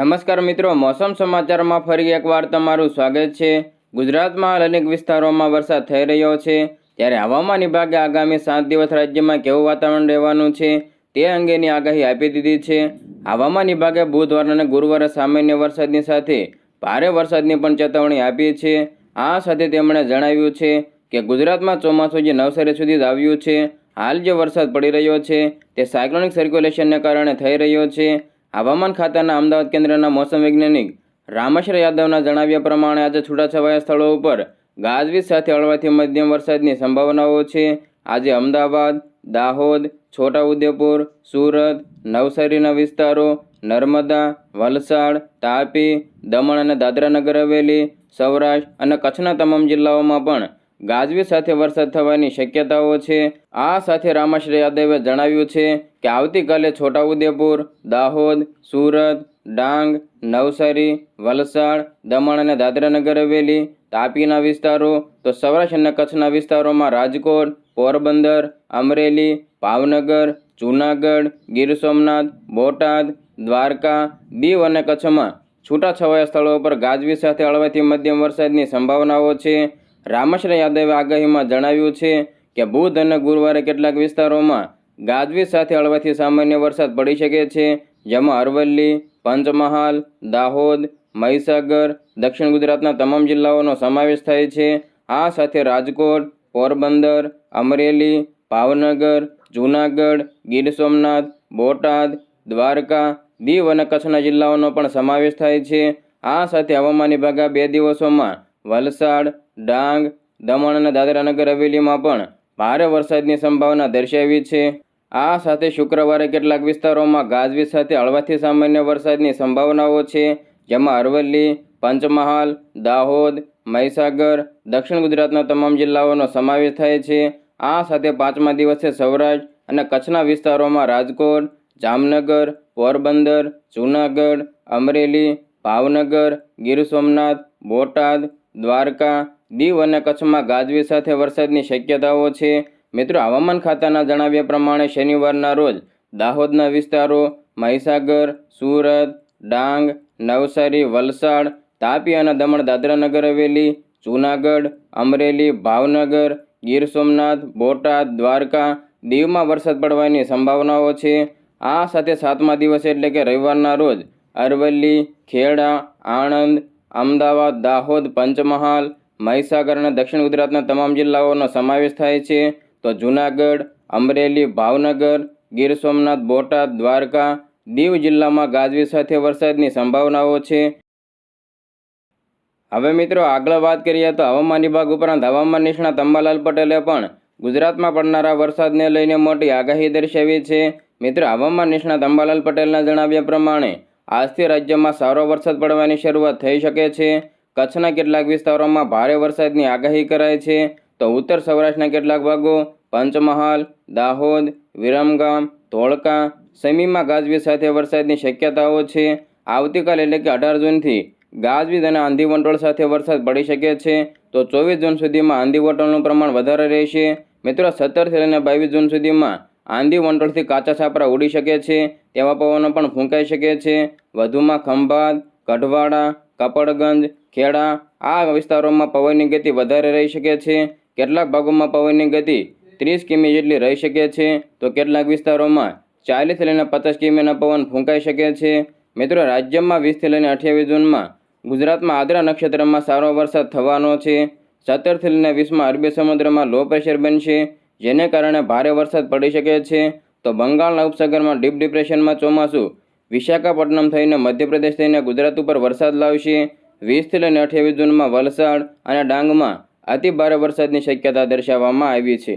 નમસ્કાર મિત્રો, મોસમ સમાચારમાં ફરી એકવાર તમારું સ્વાગત છે. ગુજરાતમાં અનેક વિસ્તારોમાં વરસાદ થઈ રહ્યો છે. ત્યારે હવામાન વિભાગે આગામી સાત દિવસ રાજ્યમાં કેવું વાતાવરણ રહેવાનું છે તે અંગેની આગાહી આપી દીધી છે. હવામાન વિભાગે બુધવાર અને ગુરુવારે સામાન્ય વરસાદની સાથે ભારે વરસાદની પણ ચેતવણી આપી છે. આ સાથે તેમણે જણાવ્યું છે કે ગુજરાતમાં ચોમાસું જે નવસારી સુધી જ આવ્યું છે. હાલ જે વરસાદ પડી રહ્યો છે તે સાયક્લોનિક સર્ક્યુલેશનને કારણે થઈ રહ્યો છે. હવામાન ખાતાના અમદાવાદ કેન્દ્રના મોસમ વૈજ્ઞાનિક રામેશ્વર યાદવના જણાવ્યા પ્રમાણે આજે છૂટાછવાયા સ્થળો ઉપર ગાજવીજ સાથે હળવાથી મધ્યમ વરસાદની સંભાવનાઓ છે. આજે અમદાવાદ, દાહોદ, છોટાઉદેપુર, સુરત, નવસારીના વિસ્તારો, નર્મદા, વલસાડ, તાપી, દમણ અને દાદરાનગર હવેલી, સૌરાષ્ટ્ર અને કચ્છના તમામ જિલ્લાઓમાં પણ ગાજવીજ સાથે વરસાદ થવાની શક્યતાઓ છે. આ સાથે રામાશ્રી યાદવે જણાવ્યું છે કે આવતીકાલે છોટાઉદેપુર, દાહોદ, સુરત, ડાંગ, નવસારી, વલસાડ, દમણ અને દાદરાનગર હવેલી તાપીના વિસ્તારો, તો સૌરાષ્ટ્ર અને કચ્છના વિસ્તારોમાં રાજકોટ, પોરબંદર, અમરેલી, ભાવનગર, જૂનાગઢ, ગીર સોમનાથ, બોટાદ, દ્વારકા, દીવ અને કચ્છમાં છૂટાછવાયા સ્થળો પર ગાજવી સાથે હળવાથી મધ્યમ વરસાદની સંભાવનાઓ છે. રામશ્ર યાદવે આગાહીમાં જણાવ્યું છે કે બુધ અને ગુરુવારે કેટલાક વિસ્તારોમાં ગાજવીજ સાથે હળવાથી સામાન્ય વરસાદ પડી શકે છે, જેમાં અરવલ્લી, પંચમહાલ, દાહોદ, મહીસાગર, દક્ષિણ ગુજરાતના તમામ જિલ્લાઓનો સમાવેશ થાય છે. આ સાથે રાજકોટ, પોરબંદર, અમરેલી, ભાવનગર, જૂનાગઢ, ગીર સોમનાથ, બોટાદ, દ્વારકા, દીવ અને કચ્છના જિલ્લાઓનો પણ સમાવેશ થાય છે. આ સાથે હવામાન વિભાગે બે દિવસોમાં વલસાડ, ડાંગ, દમણ અને દાદરાનગર હવેલીમાં પણ ભારે વરસાદની સંભાવના દર્શાવી છે. આ સાથે શુક્રવારે કેટલાક વિસ્તારોમાં ગાજવીજ સાથે હળવાથી સામાન્ય વરસાદની સંભાવનાઓ છે, જેમાં અરવલ્લી, પંચમહાલ, દાહોદ, મહીસાગર, દક્ષિણ ગુજરાતના તમામ જિલ્લાઓનો સમાવેશ થાય છે. આ સાથે પાંચમા દિવસે સૌરાષ્ટ્ર અને કચ્છના વિસ્તારોમાં રાજકોટ, જામનગર, પોરબંદર, જૂનાગઢ, અમરેલી, ભાવનગર, ગીર સોમનાથ, બોટાદ, દ્વારકા, દીવ અને કચ્છમાં ગાજવીજ સાથે વરસાદની શક્યતાઓ છે. મિત્રો, હવામાન ખાતાના જણાવ્યા પ્રમાણે શનિવારના રોજ દાહોદના વિસ્તારો, મહીસાગર, સુરત, ડાંગ, નવસારી, વલસાડ, તાપી અને દમણ દાદરાનગર હવેલી, જૂનાગઢ, અમરેલી, ભાવનગર, ગીર સોમનાથ, બોટાદ, દ્વારકા, દીવમાં વરસાદ પડવાની સંભાવનાઓ છે. આ સાથે સાતમા દિવસે એટલે કે રવિવારના રોજ અરવલ્લી, ખેડા, આણંદ, અમદાવાદ, દાહોદ, પંચમહાલ, મહીસાગર અને દક્ષિણ ગુજરાતના તમામ જિલ્લાઓનો સમાવેશ થાય છે. તો જૂનાગઢ, અમરેલી, ભાવનગર, ગીર સોમનાથ, બોટાદ, દ્વારકા, દીવ જિલ્લામાં ગાજવી સાથે વરસાદની સંભાવનાઓ છે. હવે મિત્રો આગળ વાત કરીએ તો હવામાન વિભાગ ઉપરાંત હવામાન નિષ્ણાત અંબાલાલ પટેલે પણ ગુજરાતમાં પડનારા વરસાદને લઈને મોટી આગાહી દર્શાવી છે. મિત્રો હવામાન નિષ્ણાત અંબાલાલ પટેલના જણાવ્યા પ્રમાણે આજથી રાજ્યમાં સારો વરસાદ પડવાની શરૂઆત થઈ શકે છે. કચ્છના કેટલાક વિસ્તારોમાં ભારે વરસાદની આગાહી કરાય છે. તો ઉત્તર સૌરાષ્ટ્રના કેટલાક ભાગો પંચમહાલ, દાહોદ, વિરમગામ, ધોળકા સમીમાં ગાજવીજ સાથે વરસાદની શક્યતાઓ છે. આવતીકાલ એટલે કે અઢાર જૂનથી ગાજવીજ અને આંધી વંટોળ સાથે વરસાદ પડી શકે છે. તો ચોવીસ જૂન સુધીમાં આંધી વંટોળનું પ્રમાણ વધારે રહેશે. મિત્રો, સત્તરથી લઈને બાવીસ જૂન સુધીમાં આંધી વંટોળથી કાચા છાપરા ઉડી શકે છે. તેવા પવનો પણ ફૂંકાઈ શકે છે. વધુમાં ખંભાત, કઢવાડા, કપડગંજ, ખેડા આ વિસ્તારોમાં પવનની ગતિ વધારે રહી શકે છે. કેટલાક ભાગોમાં પવનની ગતિ ત્રીસ કિમી જેટલી રહી શકે છે, તો કેટલાક વિસ્તારોમાં ચાલીસથી લઈને પચાસ કિમીના પવન ફૂંકાઈ શકે છે. મિત્રો, રાજ્યમાં વીસથી લઈને અઠ્યાવીસ જૂનમાં ગુજરાતમાં આદરા નક્ષત્રમાં સારો વરસાદ થવાનો છે. સત્તરથી લઈને વીસમાં અરબી સમુદ્રમાં લો પ્રેશર બનશે, જેને કારણે ભારે વરસાદ પડી શકે છે. તો બંગાળના ઉપસાગરમાં ડીપ ડિપ્રેશનમાં ચોમાસું વિશાખાપટ્ટનમ થઈને મધ્યપ્રદેશ થઈને ગુજરાત ઉપર વરસાદ લાવશે. વીસથી લઈને અઠ્યાવીસ જૂનમાં વલસાડ અને ડાંગમાં અતિ ભારે વરસાદની શક્યતા દર્શાવવામાં આવી છે.